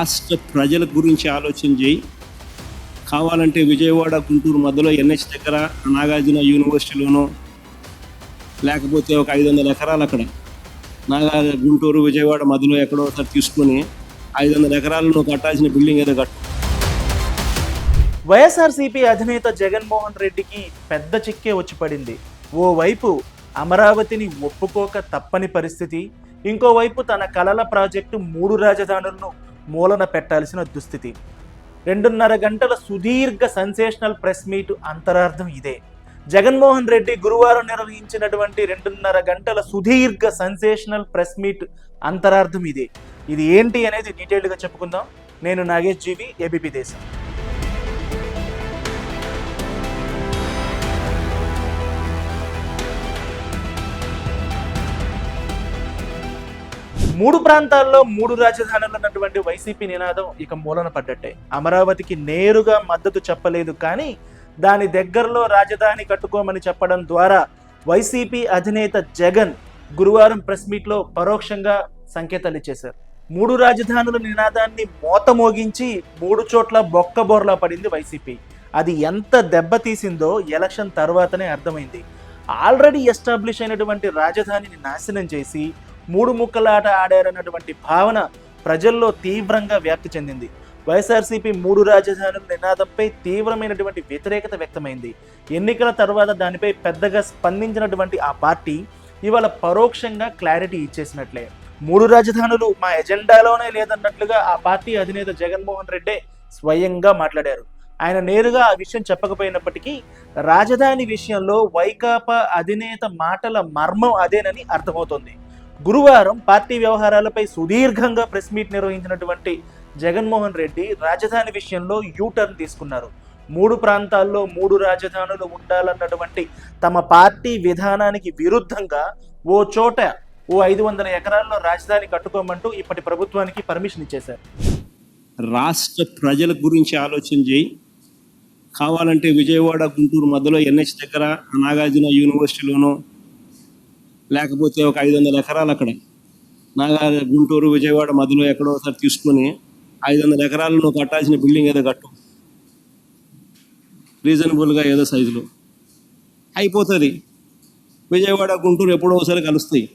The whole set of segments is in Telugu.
రాష్ట్ర ప్రజల గురించి ఆలోచన చేయి. కావాలంటే విజయవాడ గుంటూరు మధ్యలో ఎన్హెచ్ దగ్గర నాగార్జున యూనివర్సిటీలోనో లేకపోతే ఒక ఐదు వందల ఎకరాలు అక్కడ. నాగా గుంటూరు విజయవాడ మధ్యలో ఎక్కడో ఒకసారి తీసుకొని ఐదు వందల ఎకరాలు నువ్వు కట్టాల్సిన బిల్డింగ్ ఏదో కట్టు. వైఎస్ఆర్సీపీ అధినేత జగన్మోహన్ రెడ్డికి పెద్ద చిక్కే వచ్చి పడింది. ఓవైపు అమరావతిని ఒప్పుకోక తప్పని పరిస్థితి ఇంకోవైపు తన కలల ప్రాజెక్టు మూడు రాజధానులను మూలన పెట్టాల్సిన దుస్థితి. రెండున్నర గంటల సుదీర్ఘ సెన్సేషనల్ ప్రెస్ మీట్ అంతరార్థం ఇదే. జగన్మోహన్ రెడ్డి గురువారం నిర్వహించినటువంటి రెండున్నర గంటల సుదీర్ఘ సెన్సేషనల్ ప్రెస్ మీట్ అంతరార్థం ఇదే. ఇది ఏంటి అనేది డీటెయిల్డ్గా చెప్పుకుందాం. నేను నాగేష్ జీవి ఏబీపీ దేశం. మూడు ప్రాంతాల్లో మూడు రాజధానులు ఉన్నటువంటి వైసీపీ నినాదం ఇక మూలన పడ్డట్టే. అమరావతికి నేరుగా మద్దతు చెప్పలేదు కానీ దాని దగ్గరలో రాజధాని కట్టుకోమని చెప్పడం ద్వారా వైసీపీ అధినేత జగన్ గురువారం ప్రెస్ మీట్లో పరోక్షంగా సంకేతాలు ఇచ్చేశారు. మూడు రాజధానుల నినాదాన్ని మోతమోగించి మూడు చోట్ల బొక్కబోర్లా పడింది వైసీపీ. అది ఎంత దెబ్బతీసిందో ఎలక్షన్ తర్వాతనే అర్థమైంది. ఆల్రెడీ ఎస్టాబ్లిష్ అయినటువంటి రాజధానిని నాశనం చేసి మూడు ముక్కలాట ఆడారన్నటువంటి భావన ప్రజల్లో తీవ్రంగా వ్యాప్తి చెందింది. వైఎస్ఆర్సీపీ మూడు రాజధానుల నినాదంపై తీవ్రమైనటువంటి వ్యతిరేకత వ్యక్తమైంది. ఎన్నికల తర్వాత దానిపై పెద్దగా స్పందించినటువంటి ఆ పార్టీ ఇవాళ పరోక్షంగా క్లారిటీ ఇచ్చేసినట్లే. మూడు రాజధానులు మా ఎజెండాలోనే లేదన్నట్లుగా ఆ పార్టీ అధినేత జగన్మోహన్ రెడ్డే స్వయంగా మాట్లాడారు. ఆయన నేరుగా ఆ విషయం చెప్పకపోయినప్పటికీ రాజధాని విషయంలో వైకాపా అధినేత మాటల మర్మం అదేనని అర్థమవుతోంది. గురువారం పార్టీ వ్యవహారాలపై సుదీర్ఘంగా ప్రెస్ మీట్ నిర్వహించినటువంటి జగన్మోహన్ రెడ్డి రాజధాని విషయంలో యూటర్న్ తీసుకున్నారు. మూడు ప్రాంతాల్లో మూడు రాజధానులు ఉండాలన్నటువంటి తమ పార్టీ విధానానికి విరుద్ధంగా ఓ చోట ఓ ఐదు వందల ఎకరాల్లో రాజధాని కట్టుకోమంటూ ఇప్పటి ప్రభుత్వానికి పర్మిషన్ ఇచ్చేశారు. రాష్ట్ర ప్రజల గురించి ఆలోచన చేయి. కావాలంటే విజయవాడ గుంటూరు మధ్యలో ఎన్హెచ్ దగ్గర నాగార్జున యూనివర్సిటీలోనో లేకపోతే ఒక ఐదు వందల ఎకరాలు అక్కడ. నాగా గుంటూరు విజయవాడ మధ్యలో ఎక్కడో ఒకసారి తీసుకొని ఐదు వందల ఎకరాలు నువ్వు కట్టాల్సిన బిల్డింగ్ ఏదో కట్టు. రీజనబుల్గా ఏదో సైజులో. అయిపోతుంది. విజయవాడ గుంటూరు ఎప్పుడో ఒకసారి కలుస్తాయి.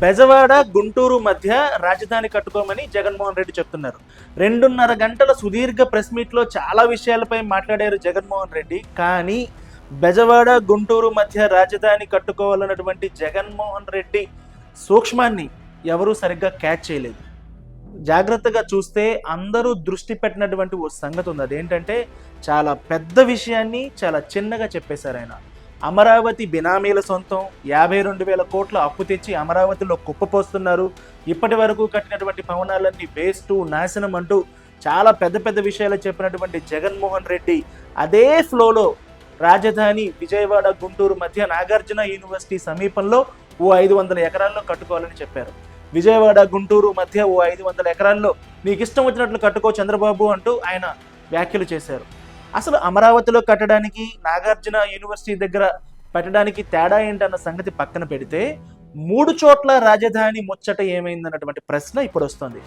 బెజవాడ గుంటూరు మధ్య రాజధాని కట్టుకోమని జగన్మోహన్ రెడ్డి చెప్తున్నారు. రెండున్నర గంటల సుదీర్ఘ ప్రెస్ మీట్లో చాలా విషయాలపై మాట్లాడారు జగన్మోహన్ రెడ్డి. కానీ బెజవాడ గుంటూరు మధ్య రాజధాని కట్టుకోవాలన్నటువంటి జగన్మోహన్ రెడ్డి సూక్ష్మాన్ని ఎవరూ సరిగ్గా క్యాచ్ చేయలేదు. జాగ్రత్తగా చూస్తే అందరూ దృష్టి పెట్టినటువంటి ఓ సంగతి ఉంది. అదేంటంటే చాలా పెద్ద విషయాన్ని చాలా చిన్నగా చెప్పేశారు ఆయన. అమరావతి బినామీల సొంతం యాభై రెండు వేల కోట్ల అప్పు తెచ్చి అమరావతిలో కుప్పపోస్తున్నారు ఇప్పటి వరకు కట్టినటువంటి భవనాలన్నీ వేస్ట్ నాశనం అంటూ చాలా పెద్ద పెద్ద విషయాలు చెప్పినటువంటి జగన్మోహన్ రెడ్డి అదే ఫ్లోలో రాజధాని విజయవాడ గుంటూరు మధ్య నాగార్జున యూనివర్సిటీ సమీపంలో ఓ ఐదు వందల ఎకరాల్లో కట్టుకోవాలని చెప్పారు. విజయవాడ గుంటూరు మధ్య ఓ ఐదు వందల ఎకరాల్లో నీకు ఇష్టం వచ్చినట్లు కట్టుకో చంద్రబాబు అంటూ ఆయన వ్యాఖ్యలు చేశారు. అసలు అమరావతిలో కట్టడానికి నాగార్జున యూనివర్సిటీ దగ్గర పెట్టడానికి తేడా ఏంటన్న సంగతి పక్కన పెడితే మూడు చోట్ల రాజధాని ముచ్చట ఏమైందన్నటువంటి ప్రశ్న ఇప్పుడు వస్తుంది.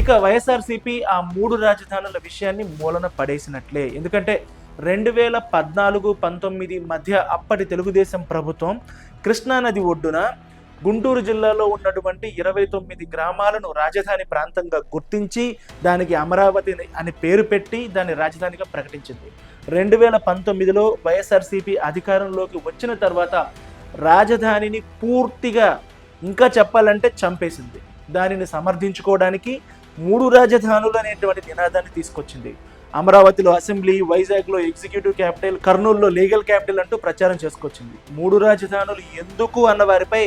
ఇక వైఎస్ఆర్సీపీ ఆ మూడు రాజధానుల విషయాన్ని మూలన పడేసినట్లే. ఎందుకంటే రెండు వేల పద్నాలుగు పంతొమ్మిది మధ్య అప్పటి తెలుగుదేశం ప్రభుత్వం కృష్ణానది ఒడ్డున గుంటూరు జిల్లాలో ఉన్నటువంటి ఇరవై తొమ్మిది గ్రామాలను రాజధాని ప్రాంతంగా గుర్తించి దానికి అమరావతి అని పేరు పెట్టి దాన్ని రాజధానిగా ప్రకటించింది. రెండు వేల పంతొమ్మిదిలో వైఎస్ఆర్సీపీ అధికారంలోకి వచ్చిన తర్వాత రాజధానిని పూర్తిగా ఇంకా చెప్పాలంటే చంపేసింది. దానిని సమర్థించుకోవడానికి మూడు రాజధానులు అనేటువంటి నినాదాన్ని తీసుకొచ్చింది. అమరావతిలో అసెంబ్లీ వైజాగ్లో ఎగ్జిక్యూటివ్ క్యాపిటల్ కర్నూలులో లీగల్ క్యాపిటల్ అంటూ ప్రచారం చేసుకొచ్చింది. మూడు రాజధానులు ఎందుకు అన్న వారిపై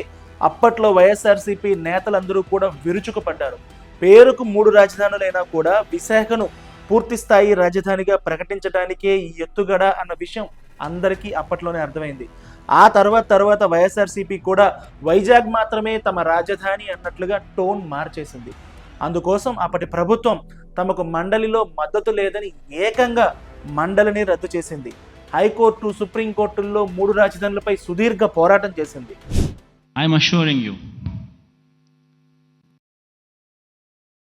అప్పట్లో వైఎస్ఆర్సీపీ నేతలందరూ కూడా విరుచుకుపడ్డారు. పేరుకు మూడు రాజధానులైనా కూడా విశాఖను పూర్తి స్థాయి రాజధానిగా ప్రకటించడానికే ఈ ఎత్తుగడ అన్న విషయం అందరికీ అప్పట్లోనే అర్థమైంది. ఆ తర్వాత తర్వాత వైఎస్ఆర్సీపీ కూడా వైజాగ్ మాత్రమే తమ రాజధాని అన్నట్లుగా టోన్ మార్చేసింది. అందుకోసం అప్పటి ప్రభుత్వం తమకు మండలిలో మద్దతు లేదని ఏకంగా మండలిని రద్దు చేసింది హైకోర్టు సుప్రీంకోర్టుల్లో మూడు రాజధానులపై సుదీర్ఘ పోరాటం చేసింది I'm assuring you,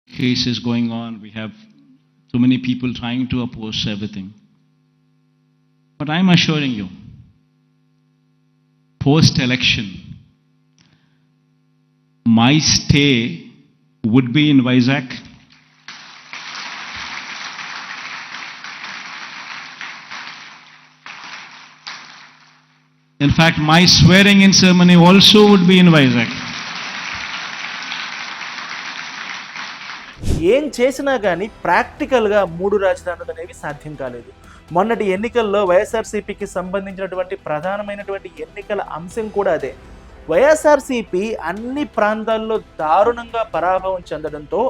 case is going on. We have too many people trying to oppose everything. But I'm assuring you, post election, my stay would be in Vizag. In fact, my swearing in ceremony also would be in Vizag. ఏం చేసినా కానీ ప్రాక్టికల్గా మూడు రాజధానులు అనేవి సాధ్యం కాలేదు మొన్నటి ఎన్నికల్లో వైఎస్ఆర్సీపీకి సంబంధించినటువంటి ప్రధానమైనటువంటి ఎన్నికల అంశం కూడా అదే వైఎస్ఆర్సీపీ అన్ని ప్రాంతాల్లో దారుణంగా పరాభవం చెందడంతో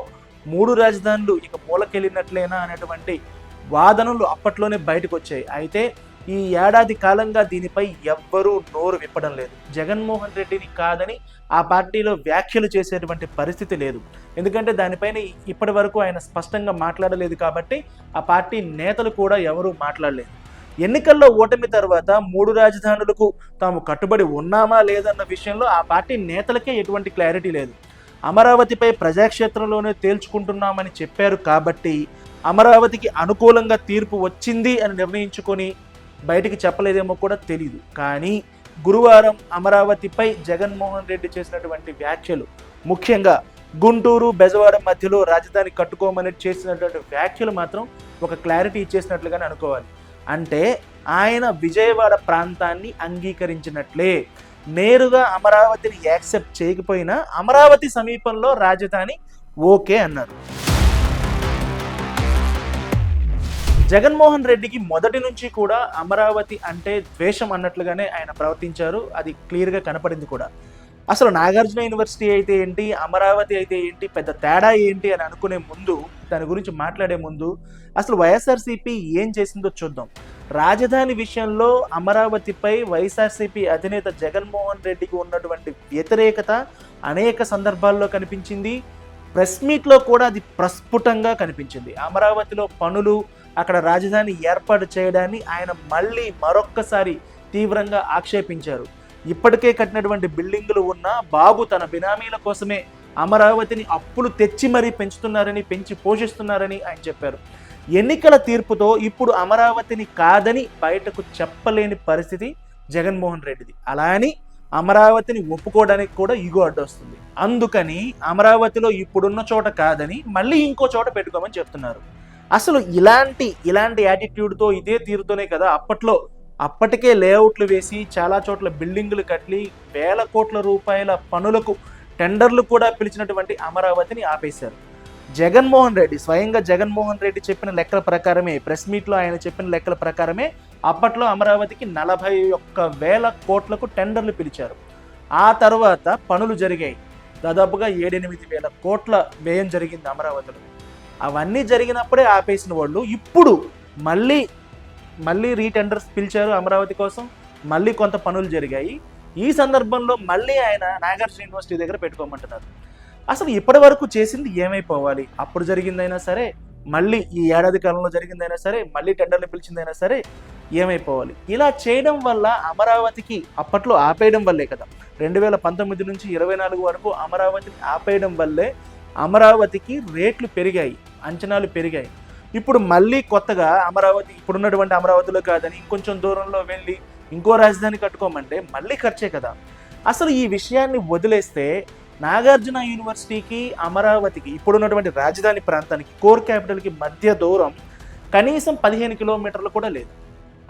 మూడు రాజధానులు ఇక మూలకెళ్ళినట్లేనా అనేటువంటి వాదనలు అప్పట్లోనే బయటకు వచ్చాయి అయితే ఈ ఏడాది కాలంగా దీనిపై ఎవ్వరూ నోరు విప్పడం లేదు. జగన్మోహన్ రెడ్డిని కాదని ఆ పార్టీలో వ్యాఖ్యలు చేసేటువంటి పరిస్థితి లేదు. ఎందుకంటే దానిపైన ఇప్పటి వరకు ఆయన స్పష్టంగా మాట్లాడలేదు కాబట్టి ఆ పార్టీ నేతలు కూడా ఎవరూ మాట్లాడలేదు. ఎన్నికల్లో ఓటమి తర్వాత మూడు రాజధానులకు తాము కట్టుబడి ఉన్నామా లేదన్న విషయంలో ఆ పార్టీ నేతలకే ఎటువంటి క్లారిటీ లేదు. అమరావతిపై ప్రజాక్షేత్రంలోనే తేల్చుకుంటున్నామని చెప్పారు కాబట్టి అమరావతికి అనుకూలంగా తీర్పు వచ్చింది అని నిర్ణయించుకొని బయటికి చెప్పలేదేమో కూడా తెలియదు కానీ గురువారం అమరావతిపై జగన్మోహన్ రెడ్డి చేసినటువంటి వ్యాఖ్యలు ముఖ్యంగా గుంటూరు బెజవాడ మధ్యలో రాజధాని కట్టుకోమని చేసినటువంటి వ్యాఖ్యలు మాత్రం ఒక క్లారిటీ ఇచ్చేసినట్లుగానే అనుకోవాలి. అంటే ఆయన విజయవాడ ప్రాంతాన్ని అంగీకరించినట్లే. నేరుగా అమరావతిని యాక్సెప్ట్ చేయకపోయినా అమరావతి సమీపంలో రాజధాని ఓకే అన్నారు. జగన్మోహన్ రెడ్డికి మొదటి నుంచి కూడా అమరావతి అంటే ద్వేషం అన్నట్లుగానే ఆయన ప్రవర్తించారు. అది క్లియర్గా కనపడింది కూడా. అసలు నాగార్జున యూనివర్సిటీ అయితే ఏంటి? అమరావతి అయితే ఏంటి? పెద్ద తేడా ఏంటి అని అనుకునే ముందు దాని గురించి మాట్లాడే ముందు అసలు వైఎస్ఆర్సీపీ ఏం చేసిందో చూద్దాం. రాజధాని విషయంలో అమరావతిపై వైఎస్ఆర్సీపీ అధినేత జగన్మోహన్ రెడ్డికి ఉన్నటువంటి వ్యతిరేకత అనేక సందర్భాల్లో కనిపించింది. ప్రెస్ మీట్లో కూడా అది ప్రస్ఫుటంగా కనిపించింది. అమరావతిలో పనులు అక్కడ రాజధాని ఏర్పాటు చేయడాన్ని ఆయన మళ్ళీ మరొక్కసారి తీవ్రంగా ఆక్షేపించారు. ఇప్పటికే కట్టినటువంటి బిల్డింగులు ఉన్న బాబు తన బినామీల కోసమే అమరావతిని అప్పులు తెచ్చి మరీ పెంచుతున్నారని పెంచి పోషిస్తున్నారని ఆయన చెప్పారు. ఎన్నికల తీర్పుతో ఇప్పుడు అమరావతిని కాదని బయటకు చెప్పలేని పరిస్థితి జగన్మోహన్ రెడ్డిది. అలా అని అమరావతిని ఒప్పుకోవడానికి కూడా ఈగో అడ్డొస్తుంది అందుకని అమరావతిలో ఇప్పుడున్న చోట కాదని మళ్ళీ ఇంకో చోట పెట్టుకోమని చెప్తున్నారు. అసలు ఇలాంటి ఇలాంటి యాటిట్యూడ్తో ఇదే తీరుతోనే కదా అప్పట్లో అప్పటికే లేఅవుట్లు వేసి చాలా చోట్ల బిల్డింగులు కట్టి వేల కోట్ల రూపాయల పనులకు టెండర్లు కూడా పిలిచినటువంటి అమరావతిని ఆపేశారు. జగన్మోహన్ రెడ్డి స్వయంగా జగన్మోహన్ రెడ్డి చెప్పిన లెక్కల ప్రకారమే ప్రెస్ మీట్లో ఆయన చెప్పిన లెక్కల ప్రకారమే అప్పట్లో అమరావతికి నలభై ఒక్క వేల కోట్లకు టెండర్లు పిలిచారు. ఆ తర్వాత పనులు జరిగాయి. దాదాపుగా ఏడెనిమిది వేల కోట్ల వ్యయం జరిగింది అమరావతిలో. అవన్నీ జరిగినప్పుడే ఆపేసిన వాళ్ళు ఇప్పుడు మళ్ళీ మళ్ళీ రీటెండర్స్ పిలిచారు అమరావతి కోసం. మళ్ళీ కొంత పనులు జరిగాయి. ఈ సందర్భంలో మళ్ళీ ఆయన నాగార్జున యూనివర్సిటీ దగ్గర పెట్టుకోమంటున్నారు. అసలు ఇప్పటి వరకు చేసింది ఏమైపోవాలి? అప్పుడు జరిగిందైనా సరే మళ్ళీ ఈ ఏడాది కాలంలో జరిగిందైనా సరే మళ్ళీ టెండర్లు పిలిచిందైనా సరే ఏమైపోవాలి? ఇలా చేయడం వల్ల అమరావతికి అప్పట్లో ఆపేయడం వల్లే కదా. రెండు వేల పంతొమ్మిది నుంచి ఇరవై నాలుగు వరకు అమరావతిని ఆపేయడం వల్లే అమరావతికి రేట్లు పెరిగాయి అంచనాలు పెరిగాయి. ఇప్పుడు మళ్ళీ కొత్తగా అమరావతి ఇప్పుడున్నటువంటి అమరావతిలో కాదని ఇంకొంచెం దూరంలో వెళ్ళి ఇంకో రాజధాని కట్టుకోమంటే మళ్ళీ ఖర్చే కదా. అసలు ఈ విషయాన్ని వదిలేస్తే నాగార్జున యూనివర్సిటీకి అమరావతికి ఇప్పుడున్నటువంటి రాజధాని ప్రాంతానికి కోర్ క్యాపిటల్కి మధ్య దూరం కనీసం పదిహేను కిలోమీటర్లు కూడా లేదు.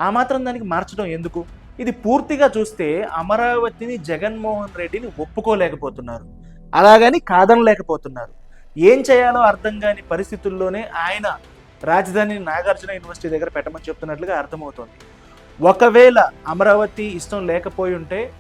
ఆ మాత్రం దానికి మార్చడం ఎందుకు? ఇది పూర్తిగా చూస్తే అమరావతిని జగన్మోహన్ రెడ్డిని ఒప్పుకోలేకపోతున్నారు. అలాగని కాదనలేకపోతున్నారు. ఏం చేయాలో అర్థం కాని పరిస్థితుల్లోనే ఆయన రాజధాని నాగార్జున యూనివర్సిటీ దగ్గర పెట్టమని చెప్తున్నట్లుగా అర్థమవుతోంది. ఒకవేళ అమరావతి ఇష్టం లేకపోయి ఉంటే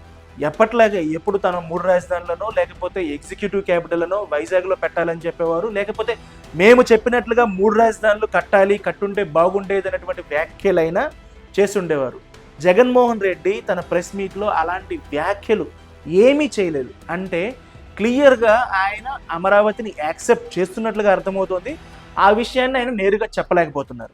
ఎప్పట్లాగే ఎప్పుడు తన మూడు రాజధానులను లేకపోతే ఎగ్జిక్యూటివ్ క్యాపిటల్ను వైజాగ్లో పెట్టాలని చెప్పేవారు. లేకపోతే మేము చెప్పినట్లుగా మూడు రాజధానులు కట్టాలి కట్టుంటే బాగుండేది అనేటువంటి వ్యాఖ్యలైనా చేస్తుండేవారు. జగన్మోహన్ రెడ్డి తన ప్రెస్ మీట్లో అలాంటి వ్యాఖ్యలు ఏమీ చేయలేదు. అంటే క్లియర్గా ఆయన అమరావతిని యాక్సెప్ట్ చేస్తున్నట్లుగా అర్థమవుతోంది. ఆ విషయాన్ని ఆయన నేరుగా చెప్పలేకపోతున్నారు.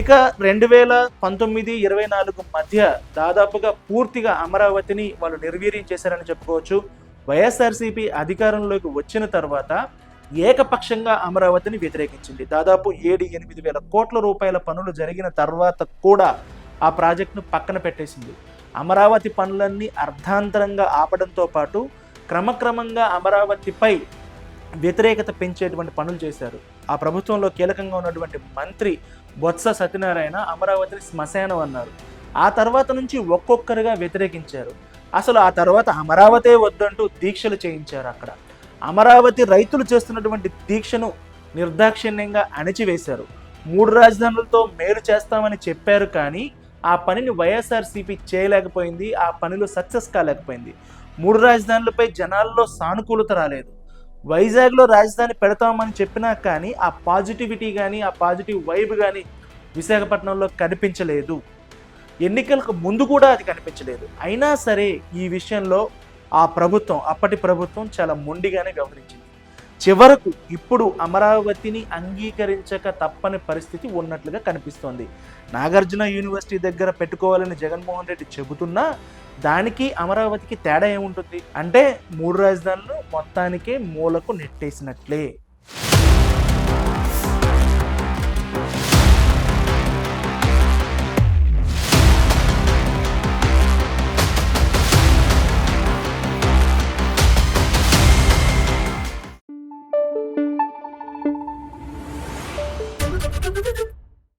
ఇక రెండు వేల పంతొమ్మిది ఇరవై నాలుగు మధ్య దాదాపుగా పూర్తిగా అమరావతిని వాళ్ళు నిర్వీర్యం చేశారని చెప్పుకోవచ్చు. వైఎస్ఆర్సీపీ అధికారంలోకి వచ్చిన తర్వాత ఏకపక్షంగా అమరావతిని వ్యతిరేకించింది. దాదాపు ఏడు ఎనిమిది వేల కోట్ల రూపాయల పనులు జరిగిన తర్వాత కూడా ఆ ప్రాజెక్టును పక్కన పెట్టేసింది. అమరావతి పనులన్నీ అర్ధాంతరంగా ఆపడంతో పాటు క్రమక్రమంగా అమరావతిపై వ్యతిరేకత పెంచేటువంటి పనులు చేశారు. ఆ ప్రభుత్వంలో కీలకంగా ఉన్నటువంటి మంత్రి బొత్స సత్యనారాయణ అమరావతిని శ్మశానం అన్నారు. ఆ తర్వాత నుంచి ఒక్కొక్కరుగా వ్యతిరేకించారు. అసలు ఆ తర్వాత అమరావతే వద్దంటూ దీక్షలు చేయించారు అక్కడ. అమరావతి రైతులు చేస్తున్నటువంటి దీక్షను నిర్దాక్షిణ్యంగా అణిచివేశారు. మూడు రాజధానులతో మేలు చేస్తామని చెప్పారు కానీ ఆ పనిని వైఎస్ఆర్సీపీ చేయలేకపోయింది ఆ పనిలో సక్సెస్ కాలేకపోయింది. మూడు రాజధానులపై జనాల్లో సానుకూలత రాలేదు. వైజాగ్లో రాజధాని పెడతామని చెప్పినా కానీ ఆ పాజిటివిటీ కానీ ఆ పాజిటివ్ వైబ్ కానీ విశాఖపట్నంలో కనిపించలేదు. ఎన్నికలకు ముందు కూడా అది కనిపించలేదు. అయినా సరే ఈ విషయంలో ఆ ప్రభుత్వం అప్పటి ప్రభుత్వం చాలా మొండిగానే వ్యవహరించింది. చివరకు ఇప్పుడు అమరావతిని అంగీకరించక తప్పని పరిస్థితి ఉన్నట్లుగా కనిపిస్తోంది. నాగార్జున యూనివర్సిటీ దగ్గర పెట్టుకోవాలని జగన్మోహన్ రెడ్డి చెబుతున్నా దానికి అమరావతికి తేడా ఏముంటుంది? అంటే మూడు రాజధానులు మొత్తానికే మూలకు నెట్టేసినట్లే.